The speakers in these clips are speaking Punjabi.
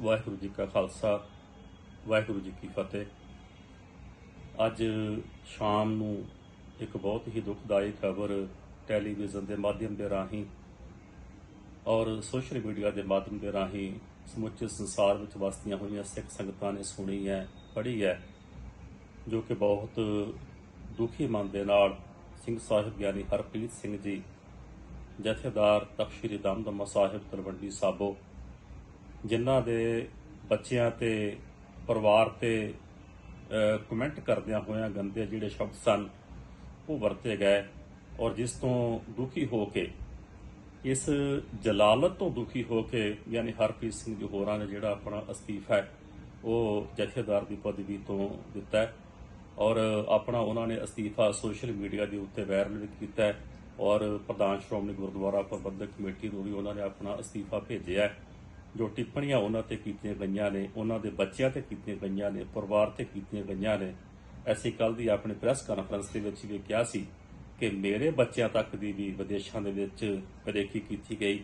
ਵਾਹਿਗੁਰੂ ਜੀ ਕਾ ਖਾਲਸਾ, ਵਾਹਿਗੁਰੂ ਜੀ ਕੀ ਫਤਿਹ। ਅੱਜ ਸ਼ਾਮ ਨੂੰ ਇੱਕ ਬਹੁਤ ਹੀ ਦੁਖਦਾਈ ਖਬਰ ਟੈਲੀਵਿਜ਼ਨ ਦੇ ਮਾਧਿਅਮ ਦੇ ਰਾਹੀਂ ਔਰ ਸੋਸ਼ਲ ਮੀਡੀਆ ਦੇ ਮਾਧਿਅਮ ਦੇ ਰਾਹੀਂ ਸਮੁੱਚੇ ਸੰਸਾਰ ਵਿੱਚ ਵਸਦੀਆਂ ਹੋਈਆਂ ਸਿੱਖ ਸੰਗਤਾਂ ਨੇ ਸੁਣੀ ਹੈ, ਪੜ੍ਹੀ ਹੈ, ਜੋ ਕਿ ਬਹੁਤ ਦੁਖੀ ਮਨ ਦੇ ਨਾਲ ਸਿੰਘ ਸਾਹਿਬ ਗਿਆਨੀ ਹਰਪ੍ਰੀਤ ਸਿੰਘ ਜੀ, ਜਥੇਦਾਰ ਤਖ਼ਤ ਸ੍ਰੀ ਦਮਦਮਾ ਸਾਹਿਬ ਤਲਵੰਡੀ ਸਾਬੋ ਜਿਨ੍ਹਾਂ ਦੇ ਬੱਚਿਆਂ ਤੇ ਪਰਿਵਾਰ ਤੇ ਕਮੈਂਟ ਕਰਦਿਆਂ ਹੋਇਆਂ ਗੰਦੇ ਜਿਹੜੇ ਸ਼ਬਦ ਸਨ, ਉਹ ਵਰਤੇ ਗਏ ਔਰ ਜਿਸ ਤੋਂ ਦੁਖੀ ਹੋ ਕੇ, ਇਸ ਜਲਾਲਤ ਤੋਂ ਦੁਖੀ ਹੋ ਕੇ ਯਾਨੀ ਹਰਪ੍ਰੀਤ ਸਿੰਘ ਜੀ ਹੋਰਾਂ ਨੇ ਜਿਹੜਾ ਆਪਣਾ ਅਸਤੀਫਾ ਹੈ, ਉਹ ਜਥੇਦਾਰ ਦੀ ਪਦਵੀ ਤੋਂ ਦਿੱਤਾ ਹੈ ਔਰ ਆਪਣਾ ਉਹਨਾਂ ਨੇ ਅਸਤੀਫਾ ਸੋਸ਼ਲ ਮੀਡੀਆ ਦੇ ਉੱਤੇ ਵਾਇਰਲ ਵੀ ਕੀਤਾ ਹੈ ਔਰ ਪ੍ਰਧਾਨ ਸ਼੍ਰੋਮਣੀ ਗੁਰਦੁਆਰਾ ਪ੍ਰਬੰਧਕ ਕਮੇਟੀ ਨੂੰ ਵੀ ਉਹਨਾਂ ਨੇ ਆਪਣਾ ਅਸਤੀਫਾ ਭੇਜਿਆ ਹੈ। ਜੋ ਟਿੱਪਣੀਆਂ ਉਹਨਾਂ ਤੇ ਕੀਤੀਆਂ ਗਈਆਂ ਨੇ, ਉਹਨਾਂ ਦੇ ਬੱਚਿਆਂ ਤੇ ਕੀਤੀਆਂ ਗਈਆਂ ਨੇ, ਪਰਿਵਾਰ ਤੇ ਕੀਤੀਆਂ ਗਈਆਂ ਨੇ ਐਸੀ ਕੱਲ ਦੀ ਆਪਣੀ ਪ੍ਰੈਸ ਕਾਨਫਰੰਸ ਦੇ ਵਿੱਚ ਵੀ ਕਿਹਾ ਸੀ ਕਿ ਮੇਰੇ ਬੱਚਿਆਂ ਤੱਕ ਦੀ ਵੀ ਵਿਦੇਸ਼ਾਂ ਦੇ ਵਿੱਚ ਪ੍ਰੇਖੀ ਕੀਤੀ ਗਈ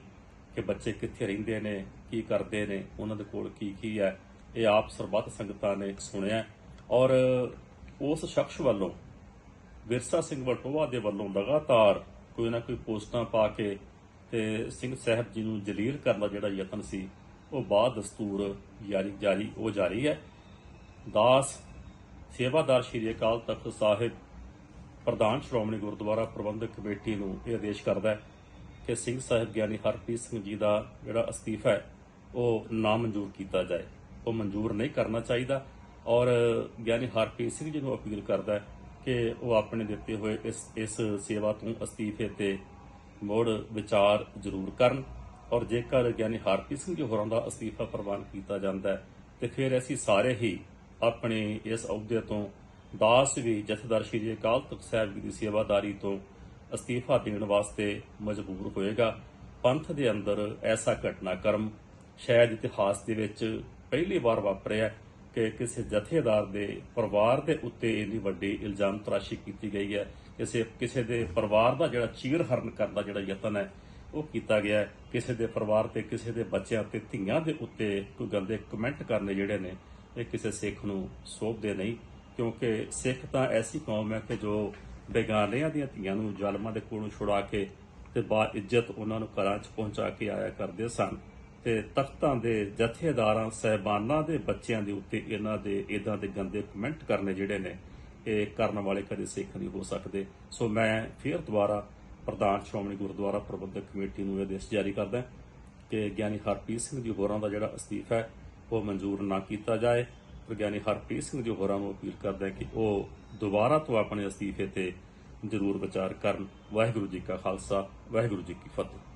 ਕਿ ਬੱਚੇ ਕਿੱਥੇ ਰਹਿੰਦੇ ਨੇ, ਕੀ ਕਰਦੇ ਨੇ, ਉਹਨਾਂ ਦੇ ਕੋਲ ਕੀ ਕੀ ਹੈ, ਇਹ ਆਪ ਸਰਬੱਤ ਸੰਗਤਾਂ ਨੇ ਸੁਣਿਆ। ਔਰ ਉਸ ਸ਼ਖਸ ਵੱਲੋਂ ਵਿਰਸਾ ਸਿੰਘ ਵਟੋਵਾ ਦੇ ਵੱਲੋਂ ਲਗਾਤਾਰ ਕੋਈ ਨਾ ਕੋਈ ਪੋਸਟਾਂ ਪਾ ਕੇ ਤੇ ਸਿੰਘ ਸਾਹਿਬ ਜੀ ਨੂੰ ਜਲੀਲ ਕਰਨ ਦਾ ਜਿਹੜਾ ਯਤਨ ਸੀ, ਉਹ ਬਾਅਦ ਦਸਤੂਰ ਜਾਰੀ ਜਾਰੀ, ਉਹ ਜਾਰੀ ਹੈ। ਦਾਸ ਸੇਵਾਦਾਰ ਸ਼੍ਰੀ ਅਕਾਲ ਤਖਤ ਸਾਹਿਬ ਪ੍ਰਧਾਨ ਸ਼੍ਰੋਮਣੀ ਗੁਰਦੁਆਰਾ ਪ੍ਰਬੰਧਕ ਕਮੇਟੀ ਨੂੰ ਇਹ ਆਦੇਸ਼ ਕਰਦਾ ਹੈ ਕਿ ਸਿੰਘ ਸਾਹਿਬ ਗਿਆਨੀ ਹਰਪ੍ਰੀਤ ਸਿੰਘ ਜੀ ਦਾ ਜਿਹੜਾ ਅਸਤੀਫਾ ਹੈ, ਉਹ ਨਾ ਮਨਜ਼ੂਰ ਕੀਤਾ ਜਾਏ। ਉਹ ਮਨਜ਼ੂਰ ਨਹੀਂ ਕਰਨਾ ਚਾਹੀਦਾ ਔਰ ਗਿਆਨੀ ਹਰਪ੍ਰੀਤ ਸਿੰਘ ਜੀ ਨੂੰ ਅਪੀਲ ਕਰਦਾ ਹੈ ਕਿ ਉਹ ਆਪਣੇ ਦਿੱਤੇ ਹੋਏ ਇਸ ਇਸ ਸੇਵਾ ਤੋਂ ਅਸਤੀਫੇ ਤੇ ਮੁੜ ਵਿਚਾਰ ਜ਼ਰੂਰ ਕਰਨ ਔਰ ਜੇਕਰ ਗਿਆਨੀ ਹਰਪ੍ਰੀਤ ਸਿੰਘ ਜੀ ਹੋਰਾਂ ਦਾ ਅਸਤੀਫਾ ਪ੍ਰਵਾਨ ਕੀਤਾ ਜਾਂਦਾ ਹੈ, ਤੇ ਫਿਰ ਅਸੀਂ ਸਾਰੇ ਹੀ ਆਪਣੇ ਇਸ ਅਹੁਦੇ ਤੋਂ ਦਾਸ ਵੀ ਜਥੇਦਾਰ ਸ਼੍ਰੀ ਅਕਾਲ ਤਖਤ ਸਾਹਿਬ ਜੀ ਦੀ ਸੇਵਾਦਾਰੀ ਤੋਂ ਅਸਤੀਫਾ ਦੇਣ ਵਾਸਤੇ ਮਜਬੂਰ ਹੋਏਗਾ। ਪੰਥ ਦੇ ਅੰਦਰ ਐਸਾ ਘਟਨਾਕ੍ਰਮ ਸ਼ਾਇਦ ਇਤਿਹਾਸ ਦੇ ਵਿੱਚ ਪਹਿਲੀ ਵਾਰ ਵਾਪਰਿਆ ਕਿ ਕਿਸੇ ਜਥੇਦਾਰ ਦੇ ਪਰਿਵਾਰ ਦੇ ਉੱਤੇ ਇੰਨੀ ਵੱਡੀ ਇਲਜ਼ਾਮ ਤਰਾਸ਼ੀ ਕੀਤੀ ਗਈ ਹੈ। ਕਿਸੇ ਕਿਸੇ ਦੇ ਪਰਿਵਾਰ ਦਾ ਜਿਹੜਾ ਚੀਰ ਹਰਨ ਕਰਨ ਦਾ ਜਿਹੜਾ ਯਤਨ ਹੈ, ਉਹ ਕੀਤਾ ਗਿਆ ਹੈ। ਕਿਸੇ ਦੇ ਪਰਿਵਾਰ ਤੇ, ਕਿਸੇ ਦੇ ਬੱਚਿਆਂ ਤੇ, ਧੀਆਂ ਦੇ ਉੱਤੇ ਕੋਈ ਗੰਦੇ ਕਮੈਂਟ ਕਰਨੇ ਜਿਹੜੇ ਨੇ, ਇਹ ਕਿਸੇ ਸਿੱਖ ਨੂੰ ਸੋਭਦੇ ਨਹੀਂ। ਕਿਉਂਕਿ ਸਿੱਖ ਤਾਂ ਐਸੀ ਕੌਮ ਹੈ ਕਿ ਜੋ ਬੇਗਾਨਿਆਂ ਦੀਆਂ ਧੀਆਂ ਨੂੰ, ਜ਼ਾਲਮਾਂ ਦੇ ਕੋਲੋਂ ਛੁਡਾ ਕੇ ਤੇ ਬਾ ਇੱਜ਼ਤ ਉਹਨਾਂ ਨੂੰ ਘਰਾਂ 'ਚ ਪਹੁੰਚਾ ਕੇ ਆਇਆ ਕਰਦੇ ਸਨ। ਤੇ ਤਖਤਾਂ ਦੇ ਜਥੇਦਾਰਾਂ, ਸਹਿਬਾਨਾਂ ਦੇ ਬੱਚਿਆਂ ਦੇ ਉੱਤੇ ਇਹਨਾਂ ਦੇ ਇਦਾਂ ਦੇ ਗੰਦੇ ਕਮੈਂਟ ਕਰਨੇ ਜਿਹੜੇ ਨੇ, ਇਹ ਕਰਨ ਵਾਲੇ ਕਦੇ ਸਿੱਖ ਨਹੀਂ ਹੋ ਸਕਦੇ। ਸੋ ਮੈਂ ਫਿਰ ਦੁਬਾਰਾ ਪ੍ਰਧਾਨ ਸ਼੍ਰੋਮਣੀ ਗੁਰਦੁਆਰਾ ਪ੍ਰਬੰਧਕ ਕਮੇਟੀ ਨੂੰ ਇਹ ਆਦੇਸ਼ ਜਾਰੀ ਕਰਦਾ ਕਿ ਗਿਆਨੀ ਹਰਪ੍ਰੀਤ ਸਿੰਘ ਜੀ ਹੋਰਾਂ ਦਾ ਜਿਹੜਾ ਅਸਤੀਫਾ ਹੈ, ਉਹ ਮਨਜ਼ੂਰ ਨਾ ਕੀਤਾ ਜਾਏ। ਪਰ ਗਿਆਨੀ ਹਰਪ੍ਰੀਤ ਸਿੰਘ ਜੀ ਹੋਰਾਂ ਨੂੰ ਅਪੀਲ ਕਰਦਾ ਕਿ ਉਹ ਦੁਬਾਰਾ ਤੋਂ ਆਪਣੇ ਅਸਤੀਫੇ ਤੇ ਜ਼ਰੂਰ ਵਿਚਾਰ ਕਰਨ। ਵਾਹਿਗੁਰੂ ਜੀ ਕਾ ਖਾਲਸਾ, ਵਾਹਿਗੁਰੂ ਜੀ ਕੀ ਫਤਿਹ।